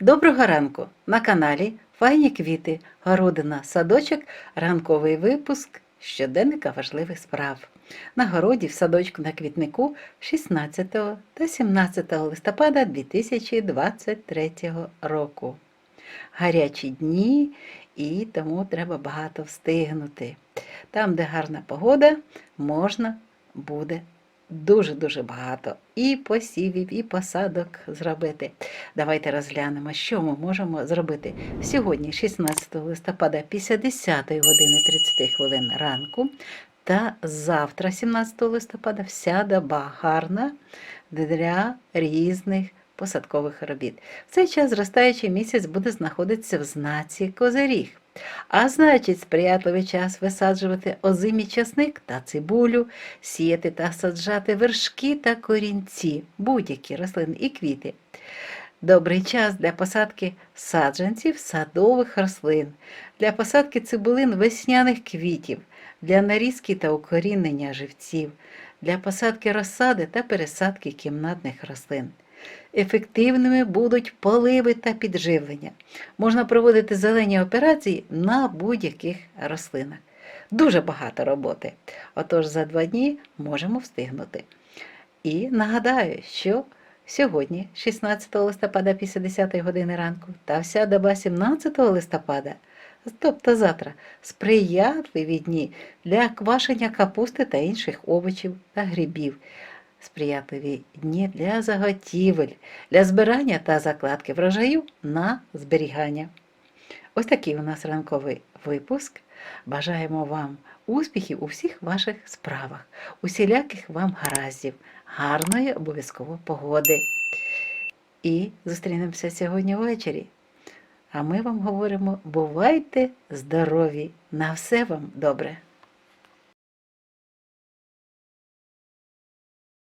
Доброго ранку! На каналі Файні квіти, городина, садочок, ранковий випуск щоденника важливих справ. На городі в садочку на квітнику 16 та 17 листопада 2023 року. Гарячі дні і тому треба багато встигнути. Там, де гарна погода, можна буде дуже-дуже багато і посівів, і посадок зробити. Давайте розглянемо, що ми можемо зробити сьогодні, 16 листопада, після 10 години 30 хвилин ранку, та завтра, 17 листопада, вся доба гарна для різних посадкових робіт. В цей час зростаючий місяць буде знаходитися в знаці Козиріг. А значить, сприятливий час висаджувати озимі часник та цибулю, сіяти та саджати вершки та корінці, будь-які рослини і квіти. Добрий час для посадки саджанців садових рослин, для посадки цибулин весняних квітів, для нарізки та укорінення живців, для посадки розсади та пересадки кімнатних рослин. Ефективними будуть поливи та підживлення. Можна проводити зелені операції на будь-яких рослинах. Дуже багато роботи. Отож, за два дні можемо встигнути. І нагадаю, що сьогодні, 16 листопада, після 10 години ранку, та вся доба 17 листопада, тобто завтра, сприятливі дні для квашення капусти та інших овочів та грибів сприятливі дні для заготівель, для збирання та закладки врожаю на зберігання. Ось такий у нас ранковий випуск. Бажаємо вам успіхів у всіх ваших справах, усіляких вам гараздів, гарної обов'язково погоди. І зустрінемося сьогодні ввечері. А ми вам говоримо: бувайте здорові! На все вам добре!